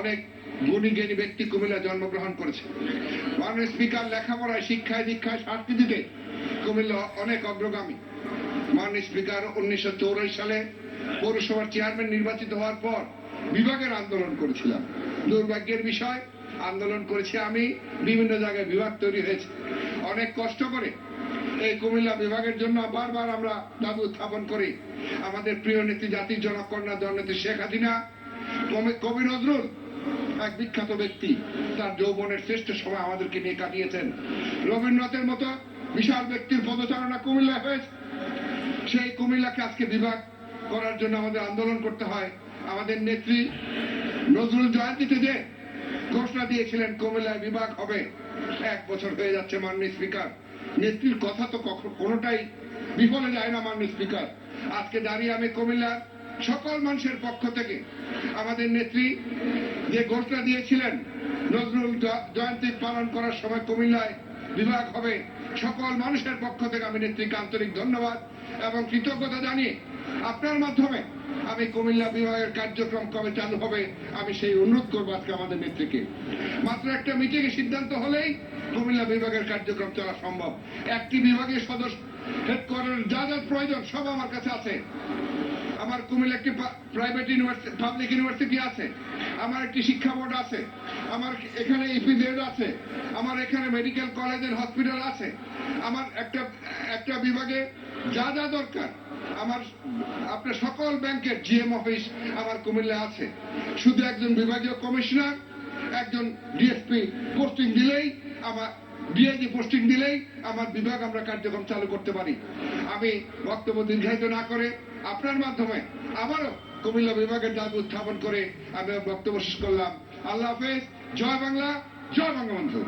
অনেক গুণী জ্ঞানী ব্যক্তি কুমিল্লা জন্মগ্রহণ করেছে। মাননীয় স্পিকার লেখাপড়ায় শিক্ষায় দীক্ষায় সংস্কৃতিতে কুমিল্লা অনেক অগ্রগামী। মাননীয় স্পিকার উনিশশো সালে পৌরসভার চেয়ারম্যান নির্বাচিত হওয়ার পর বিভাগের আন্দোলন করেছিলাম। দুর্ভাগ্যের বিষয়, আন্দোলন করেছি আমি, বিভিন্ন জায়গায় বিভাগ তৈরি হয়েছে। অনেক কষ্ট করে এই কুমিল্লা বিভাগের জন্য বারবার আমরা দাবি উত্থাপন করি। আমাদের প্রিয় নেত্রী জাতির জনকন্যা জননেত্রী শেখ হাসিনা কবি- নজরুল, এক বিখ্যাত ব্যক্তি। তার যৌবনের শ্রেষ্ঠ সময় আমাদেরকে নিয়ে কাটিয়েছেন। রবীন্দ্রনাথের মতো বিশাল ব্যক্তির পদচারণা কুমিল্লা হয়েছে। সেই কুমিল্লাকে আজকে বিভাগ করার জন্য আমাদের আন্দোলন করতে হয়। আমাদের নেত্রী নজরুল জয়ন্তীতে যে ঘোষণা দিয়েছিলেন, কুমিল্লায় বিভাগ হবে, এক বছর হয়ে যাচ্ছে মাননীয় স্পিকার। নেত্রীর কথা তো কখনো কোনোটাই বিফলে যায় না, মাননীয় স্পিকার। আজকে দাঁড়িয়ে আমি কুমিল্লার সকল মানুষের পক্ষ থেকে আমাদের নেত্রী যে ঘোষণা দিয়েছিলেন, নজরুল জয়ন্তী পালন করার সময় কুমিল্লায় বিভাগ হবে, সকল মানুষের পক্ষ থেকে আমি নেত্রীকে আন্তরিক ধন্যবাদ এবং কৃতজ্ঞতা জানিয়ে আপনার মাধ্যমে আমি কুমিল্লা বিভাগের কার্যক্রম কবে চালু হবে আমি সেই অনুরোধ করব আজকে আমাদের নেত্রীকে। মাত্র একটা মিটিং এ সিদ্ধান্ত হলেই কুমিল্লা বিভাগের কার্যক্রম চলা সম্ভব। একটি বিভাগের সদস্য হেডকোয়ার্টার যা যা প্রয়োজন সব আমার কাছে আছে। আমার কুমিল্লা একটি প্রাইভেট ইউনিভার্সিটি পাবলিক ইউনিভার্সিটি আছে। আমার একটি শিক্ষা বোর্ড আছে। আমার এখানে ইপিজেড আছে। আমার এখানে মেডিকেল কলেজের হসপিটাল আছে। আমার একটা একটা বিভাগে যা যা দরকার, আমার, আপনার সকল ব্যাংকের জিএম অফিস আমার কুমিল্লা আছে। শুধু একজন বিভাগীয় কমিশনার একজন ডিএসপি পোস্টিং দিলেই আমার ডিআইজি পোস্টিং দিলেই আমার বিভাগ আমরা কার্যক্রম চালু করতে পারি। আমি বক্তব্য দীর্ঘায়িত না করে আপনার মাধ্যমে আবারও কুমিল্লা বিভাগের দাবি উত্থাপন করে আমি বক্তব্য শেষ করলাম। আল্লাহ হাফেজ। জয় বাংলা, জয় বঙ্গবন্ধু।